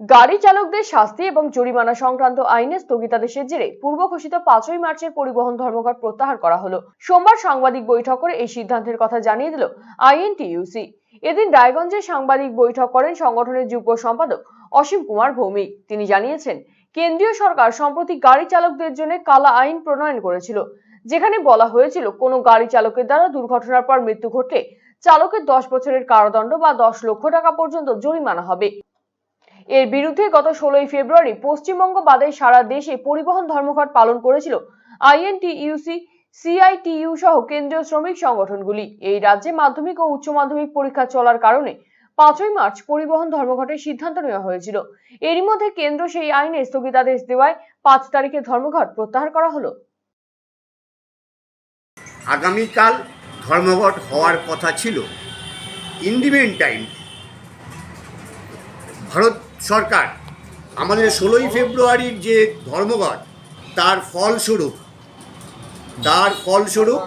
গাড়ি চালকদের শাস্তি এবং জরিমানা সংক্রান্ত আইনে স্থগিতাদেশের জেরে পূর্ব ঘোষিত পাঁচই মার্চের পরিবহন ধর্মঘট প্রত্যাহার করা হলো। সোমবার সাংবাদিক বৈঠক করে এই সিদ্ধান্তের কথা জানিয়ে দিল আইএনটিইউসি। এদিন রায়গঞ্জে সাংবাদিক বৈঠক করেন সংগঠনের যুগ্ম সম্পাদক অসীম কুমার ভৌমিক। তিনি জানিয়েছেন, কেন্দ্রীয় সরকার সম্প্রতি গাড়ি চালকদের জন্য কালা আইন প্রণয়ন করেছিল, যেখানে বলা হয়েছিল কোনো গাড়ি চালকের দ্বারা দুর্ঘটনার পর মৃত্যু ঘটলে চালকের দশ বছরের কারাদণ্ড বা দশ লক্ষ টাকা পর্যন্ত জরিমানা হবে। এর বিরুদ্ধে গত ষোলোই ফেব্রুয়ারি পশ্চিমবঙ্গ বাদে সারা দেশে পরিবহন ধর্মঘট পালন করেছিল আইএনটিইউসি, সিআইটিইউ সহ কেন্দ্রীয় শ্রমিক সংগঠনগুলি। এই রাজ্যে মাধ্যমিক ও উচ্চ মাধ্যমিক পরীক্ষা চলার কারণে পাঁচই মার্চ পরিবহন ধর্মঘটের সিদ্ধান্ত নেওয়া হয়েছিল। এরই মধ্যে কেন্দ্র সেই আইনে স্থগিতাদেশ দেওয়ায় পাঁচ তারিখে ধর্মঘট প্রত্যাহার করা হলো। আগামীকাল ধর্মঘট হওয়ার কথা ছিল। ইন টাইম ভারত সরকার। আমাদের ষোলোই ফেব্রুয়ারির যে ধর্মঘট, তার ফলস্বরূপ তার ফলস্বরূপ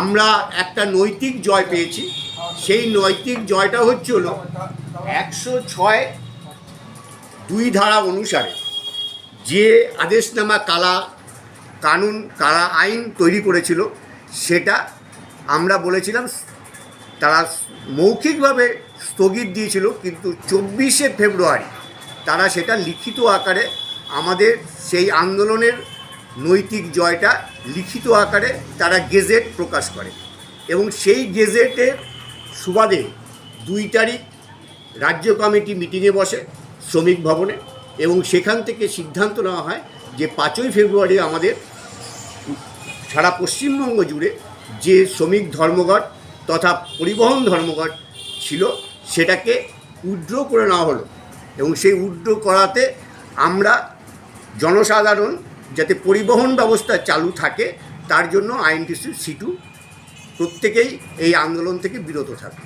আমরা একটা নৈতিক জয় পেয়েছি। সেই নৈতিক জয়টা হচ্ছে হলো একশো ছয় দুই ধারা অনুসারে যে আদেশনামা কালা কানুন, কালা আইন তৈরি করেছিল, সেটা আমরা বলেছিলাম, তারা মৌখিকভাবে স্থগিত দিয়েছিল, কিন্তু চব্বিশে ফেব্রুয়ারি তারা সেটা লিখিত আকারে আমাদের সেই আন্দোলনের নৈতিক জয়টা লিখিত আকারে তারা গেজেট প্রকাশ করে। এবং সেই গেজেটের সুবাদে দুই তারিখ রাজ্য কমিটি মিটিংয়ে বসে শ্রমিক ভবনে এবং সেখান থেকে সিদ্ধান্ত নেওয়া হয় যে পাঁচই ফেব্রুয়ারি আমাদের সারা পশ্চিমবঙ্গ জুড়ে যে শ্রমিক ধর্মঘট তথা পরিবহন ধর্মঘট ছিল সেটাকে উড্র করে নেওয়া হলো। এবং সেই উড্র করাতে আমরা জনসাধারণ যাতে পরিবহন ব্যবস্থা চালু থাকে, তার জন্য আইনটিসি সিটু প্রত্যেকেই এই আন্দোলন থেকে বিরত থাকে।